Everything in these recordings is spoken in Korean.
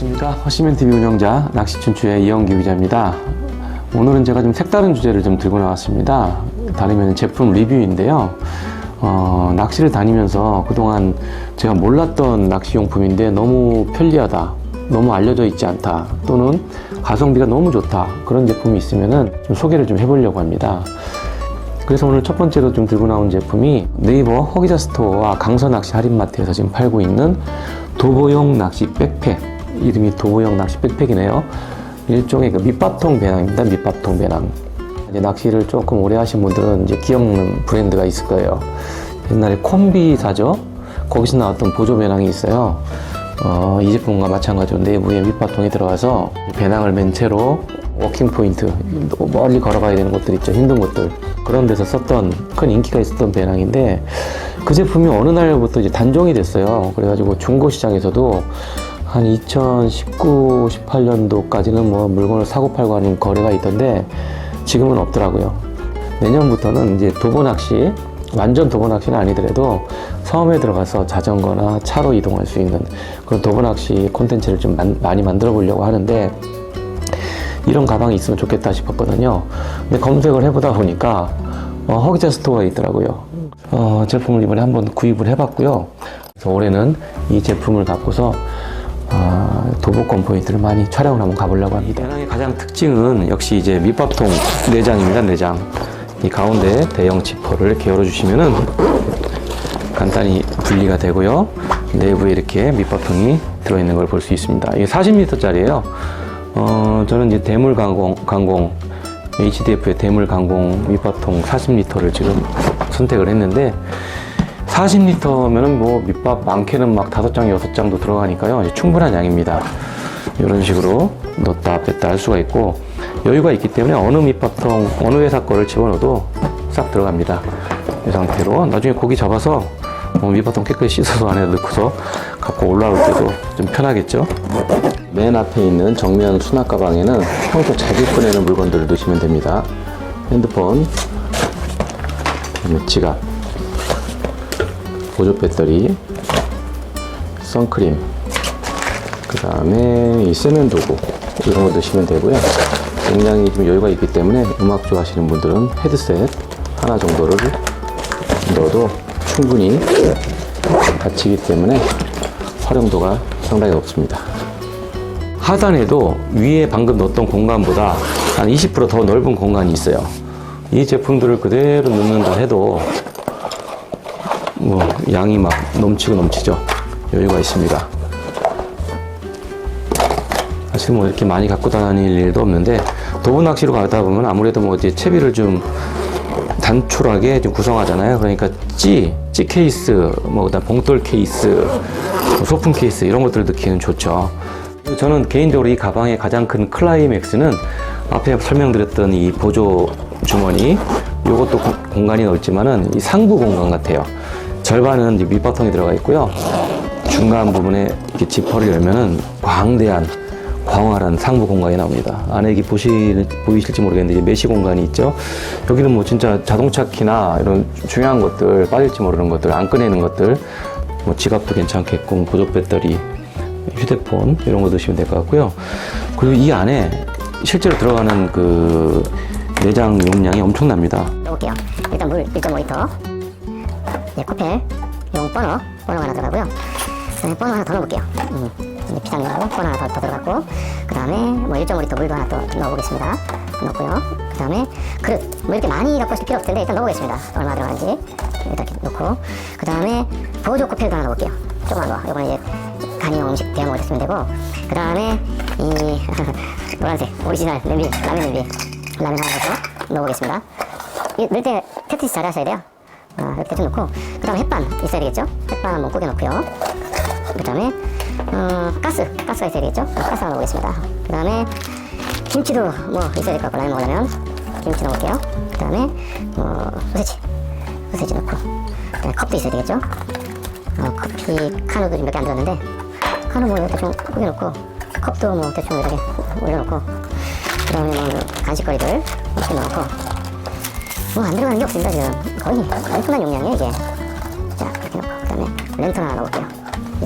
안녕하십니까. 허시멘TV 운영자 낚시춘추의 이영기 기자입니다. 오늘은 제가 좀 색다른 주제를 좀 들고 나왔습니다. 다르면 제품 리뷰인데요. 어, 낚시를 다니면서 그동안 제가 몰랐던 낚시용품인데 너무 편리하다 너무 알려져 있지 않다 또는 가성비가 너무 좋다 그런 제품이 있으면은 좀 소개를 좀 해보려고 합니다. 그래서 오늘 첫 번째로 좀 들고 나온 제품이 네이버 허기자 스토어와 강서 낚시 할인마트에서 지금 팔고 있는 도보용 낚시 백팩 이름이 도보용 낚시 백팩이네요. 일종의 그 밑밥통 배낭입니다. 밑밥통 배낭. 이제 낚시를 조금 오래 하신 분들은 이제 기억나는 브랜드가 있을 거예요. 옛날에 콤비 사죠? 거기서 나왔던 보조 배낭이 있어요. 어, 이 제품과 마찬가지로 내부에 밑밥통이 들어가서 배낭을 맨 채로 워킹 포인트 멀리 걸어가야 되는 곳들 있죠. 힘든 곳들. 그런 데서 썼던 큰 인기가 있었던 배낭인데 그 제품이 어느 날부터 이제 단종이 됐어요. 그래가지고 중고 시장에서도 한 2019, 18년도까지는 뭐 물건을 사고 팔고 하는 거래가 있던데 지금은 없더라고요 내년부터는 이제 도보 낚시 완전 도보 낚시는 아니더라도 섬에 들어가서 자전거나 차로 이동할 수 있는 그런 도보 낚시 콘텐츠를 좀 만- 많이 만들어 보려고 하는데 이런 가방이 있으면 좋겠다 싶었거든요. 근데 검색을 해보다 보니까 어, 허기자 스토어에 있더라고요. 어, 제품을 이번에 한번 구입을 해봤고요. 그래서 올해는 이 제품을 갖고서 아, 도보권 포인트를 많이 촬영을 한번 가보려고 합니다. 배낭의 가장 특징은 역시 이제 밑밥통 내장입니다. 내장. 이 가운데 대형 지퍼를 이렇게 열어 주시면은 간단히 분리가 되고요. 내부에 이렇게 밑밥통이 들어있는 걸 볼 수 있습니다. 이게 40리터짜리예요. 어, 저는 이제 대물 강공, 강공, HDF의 대물 강공 밑밥통 40리터를 지금 선택을 했는데 40리터면은 뭐 밑밥 많게는 막 다섯 장, 여섯 장도 들어가니까요. 이제 충분한 양입니다. 이런 식으로 넣었다 뺐다 할 수가 있고 여유가 있기 때문에 어느 밑밥통, 어느 회사 거를 집어넣어도 싹 들어갑니다. 이 상태로 나중에 고기 잡아서 어, 밑밥통 깨끗이 씻어서 안에 넣고서 갖고 올라올 때도 좀 편하겠죠. 맨 앞에 있는 정면 수납 가방에는 평소 자주 꺼내는 물건들을 넣으시면 됩니다. 핸드폰, 지갑, 보조 배터리, 선크림, 그 다음에 이 쓰는 도구 이런 거 넣으시면 되고요. 굉장히 좀 여유가 있기 때문에 음악 좋아하시는 분들은 헤드셋 하나 정도를 넣어도 충분히 받치기 때문에 활용도가 상당히 높습니다. 하단에도 위에 방금 넣었던 공간보다 한 20%더 넓은 공간이 있어요. 이 제품들을 그대로 넣는다 해도 뭐 양이 막 넘치고 넘치죠. 여유가 있습니다. 사실 뭐 이렇게 많이 갖고 다닐 일도 없는데 도보 낚시로 가다 보면 아무래도 뭐 이제 채비를 좀 단촐하게 좀 구성하잖아요. 그러니까 찌, 찌 케이스, 뭐 그다음 봉돌 케이스, 뭐 소품 케이스 이런 것들 넣기는 좋죠. 저는 개인적으로 이 가방의 가장 큰 클라이맥스는 앞에 설명드렸던 이 보조 주머니 이것도 고- 공간이 넓지만은 이 상부 공간 같아요. 절반은 이제 밑바탕에 들어가 있고요. 중간 부분에 이렇게 지퍼를 열면은 광대한 광활한 상부 공간이 나옵니다. 안에 이게 보시, 보이실지 모르겠는데 메시 공간이 있죠. 여기는 뭐 진짜 자동차 키나 이런 중요한 것들 빠질지 모르는 것들 안 꺼내는 것들 뭐 지갑도 괜찮겠고 보조 배터리 휴대폰 이런 거 넣으시면 될 것 같고요. 그리고 이 안에 실제로 들어가는 그 내장 용량이 엄청납니다. 넣어볼게요. 일단 물 1.5리터. 예, 코펠 용 버너, 버너가 하나 들어가고요. 그다음에 버너 하나 더 넣어볼게요. 음, 이제 비상용으로 버너 하나 더, 더 들어갔고, 그 다음에 뭐 1.5리터 물도 하나 더 넣어보겠습니다. 넣고요. 그 다음에 그릇, 뭐 이렇게 많이 갖고 있을 필요 없을 텐데 일단 넣어보겠습니다. 얼마나 들어가는지 이렇게 넣고, 그 다음에 보조 코펠도 하나 넣어볼게요. 조그만 거. 이거는 이제 간이용 음식 때 쓰면 되고, 그 다음에 이 노란색 오리지널 냄비, 라면 냄비, 라면 하나 더 넣어보겠습니다. 이 넣을 때 테트리스 잘 하셔야 돼요. 아, 이렇게 좀 넣고, 그 다음에 햇반 있어야 되겠죠? 햇반 한번 구겨 놓고요. 그 다음에, 어, 가스, 가스가 있어야 되겠죠? 어, 가스 하나 넣어보겠습니다. 그 다음에, 김치도 뭐 있어야 될 것 같고, 라면 먹으려면, 김치 넣을게요. 그 다음에, 어, 소세지, 소세지 넣고, 그 다음에 컵도 있어야 되겠죠? 어, 커피 카누도 몇개 안 들었는데, 카누 뭐 이렇게 좀 구겨 놓고, 컵도 뭐 대충 이렇게 올려놓고, 그 다음에 뭐 간식거리들 이렇게 넣고, 뭐 안 들어가는 게 없습니다 지금 거의 엄청난 용량이에요 이게 자 이렇게 넣고 그 다음에 랜턴 하나 넣어볼게요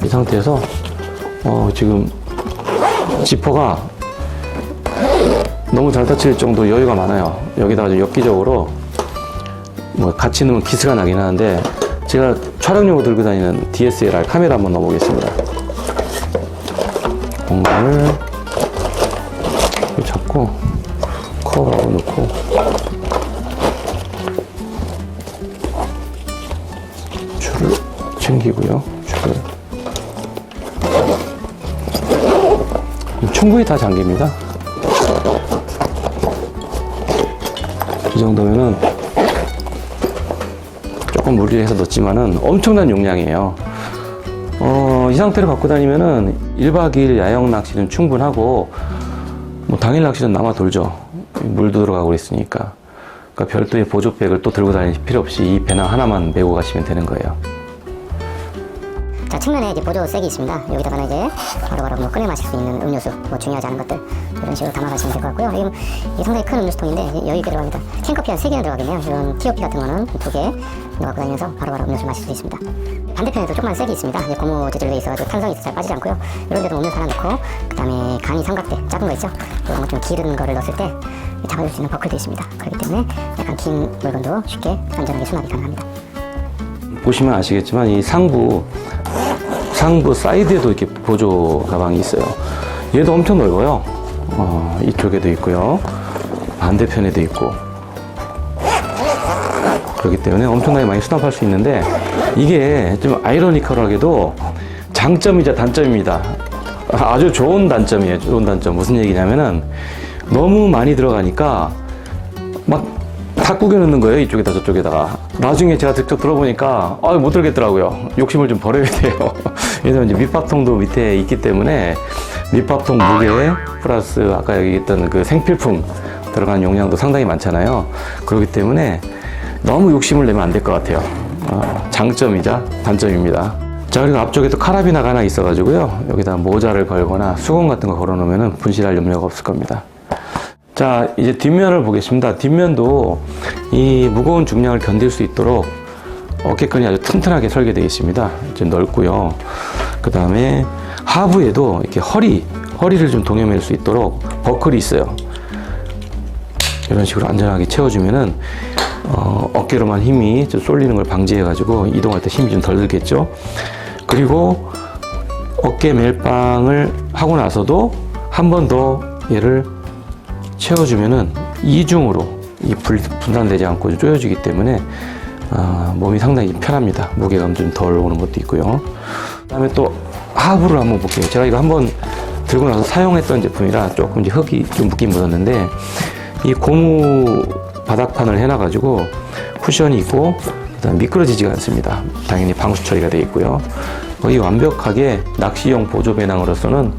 이 상태에서 어, 지금 지퍼가 너무 잘 닫힐 정도 여유가 많아요. 여기다가 좀 엽기적으로 뭐 같이 넣으면 기스가 나긴 하는데 제가 촬영용으로 들고 다니는 DSLR 카메라 한번 넣어보겠습니다. 공간을 잡고 커버하고 넣고 챙기고요. 줄을 충분히 다 잠깁니다. 이 정도면은 조금 무리해서 넣었지만은 엄청난 용량이에요. 어, 이 상태로 갖고 다니면은 1박 2일 야영 낚시는 충분하고 뭐 당일 낚시는 남아 돌죠. 물도 들어가고 있으니까. 그러니까 별도의 보조백을 또 들고 다닐 필요 없이 이 배낭 하나만 메고 가시면 되는 거예요. 자 측면에 이제 보조 색이 있습니다. 여기다가는 이제 바로바로 뭐 꺼내 마실 수 있는 음료수, 뭐 중요하지 않은 것들 이런 식으로 담아가시면 될 것 같고요. 이게, 이게 상당히 큰 음료수통인데 있게 들어갑니다. 캔커피 한 3개나 들어가겠네요. 이런 티오피 같은 거는 2개 넣어갖고 다니면서 바로바로 음료수 마실 수 있습니다. 반대편에도 조그만 색이 있습니다. 고무 재질로 있어가지고 탄성이 있어서 잘 빠지지 않고요. 이런 데도 음료수 하나 넣고 그 다음에 간이 삼각대 작은 거 있죠? 이런 거 좀 기른 거를 넣었을 때 잡아줄 수 있는 버클도 있습니다. 그렇기 때문에 약간 긴 물건도 쉽게 안전하게 수납이 가능합니다. 보시면 아시겠지만 이 상부 상부 사이드에도 이렇게 보조 가방이 있어요. 얘도 엄청 넓어요. 어, 이쪽에도 있고요. 반대편에도 있고. 그렇기 때문에 엄청나게 많이 수납할 수 있는데 이게 좀 아이러니컬하게도 장점이자 단점입니다. 아주 좋은 단점이에요. 좋은 단점. 무슨 얘기냐면은 너무 많이 들어가니까 막 다 구겨 넣는 거예요 이쪽에다 저쪽에다가. 나중에 제가 직접 들어보니까 아, 못 들겠더라고요. 욕심을 좀 버려야 돼요. 왜냐면 이제 밑밥통도 밑에 있기 때문에 밑밥통 무게 플러스 아까 얘기했던 그 생필품 들어간 용량도 상당히 많잖아요. 그렇기 때문에 너무 욕심을 내면 안 될 것 같아요. 어, 장점이자 단점입니다. 자 그리고 앞쪽에 또 카라비나가 하나 있어가지고요. 여기다 모자를 걸거나 수건 같은 거 걸어 놓으면 분실할 염려가 없을 겁니다 자, 이제 뒷면을 보겠습니다. 뒷면도 이 무거운 중량을 견딜 수 있도록 어깨끈이 아주 튼튼하게 설계되어 있습니다. 이제 넓고요. 그 다음에 하부에도 이렇게 허리, 허리를 좀 동여맬 수 있도록 버클이 있어요. 이런 식으로 안전하게 채워주면은 어, 어깨로만 힘이 좀 쏠리는 걸 방지해 가지고 이동할 때 힘이 좀 덜 들겠죠. 그리고 어깨 멜빵을 하고 나서도 한 번 더 얘를 채워주면은 이중으로 이 불- 분산되지 않고 좀 조여지기 때문에 아, 몸이 상당히 편합니다. 무게감 좀 덜 오는 것도 있고요. 그다음에 또 하부를 한번 볼게요. 제가 이거 한번 들고 나서 사용했던 제품이라 조금 이제 흙이 좀 묻긴 묻었는데 이 고무 바닥판을 해놔가지고 쿠션이 있고 그다음 미끄러지지가 않습니다. 당연히 방수 처리가 되어 있고요. 거의 완벽하게 낚시용 보조 배낭으로서는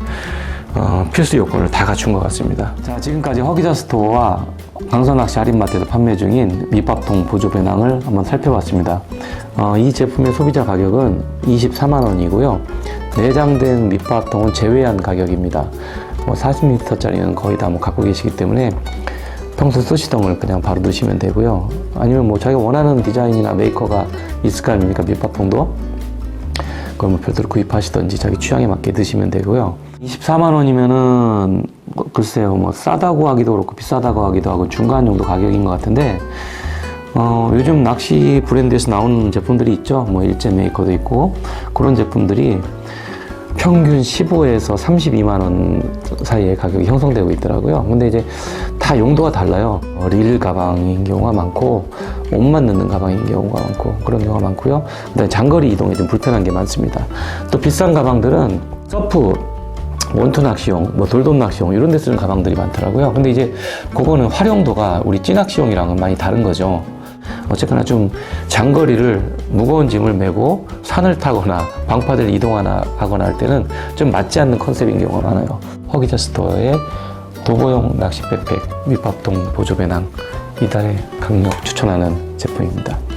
어, 필수 요건을 다 갖춘 것 같습니다. 자, 지금까지 허기자 스토어와 강선낚시 할인마트에서 판매 중인 밑밥통 보조 배낭을 한번 살펴봤습니다. 어, 이 제품의 소비자 가격은 24만 원이고요. 내장된 밑밥통은 제외한 가격입니다. 뭐 40m짜리는 거의 다 뭐 갖고 계시기 때문에 평소 쓰시던 걸 그냥 바로 넣으시면 되고요. 아니면 뭐 자기가 원하는 디자인이나 메이커가 있을 거 아닙니까? 밑밥통도. 그걸 뭐 별도로 구입하시던지 자기 취향에 맞게 드시면 되고요. 24만 원이면은 뭐 글쎄요 뭐 싸다고 하기도 그렇고 비싸다고 하기도 하고 중간 정도 가격인 것 같은데 어, 요즘 낚시 브랜드에서 나오는 제품들이 있죠. 뭐 일제 메이커도 있고 그런 제품들이 평균 15에서 32만 원 사이에 가격이 형성되고 있더라고요. 근데 이제 다 용도가 달라요. 어, 릴 가방인 경우가 많고 옷만 넣는 가방인 경우가 많고 그런 경우가 많고요. 그다음에 장거리 이동에 좀 불편한 게 많습니다. 또 비싼 가방들은 서프 원투 낚시용, 뭐 돌돔 낚시용 이런 데 쓰는 가방들이 많더라고요. 근데 이제 그거는 활용도가 우리 찌낚시용이랑은 많이 다른 거죠. 어쨌거나 좀 장거리를 무거운 짐을 메고 산을 타거나 방파제를 이동하나 하거나 할 때는 좀 맞지 않는 컨셉인 경우가 많아요. 허기자 스토어의 도보용 낚시 백팩 밑밥통 보조 배낭 이달에 강력 추천하는 제품입니다.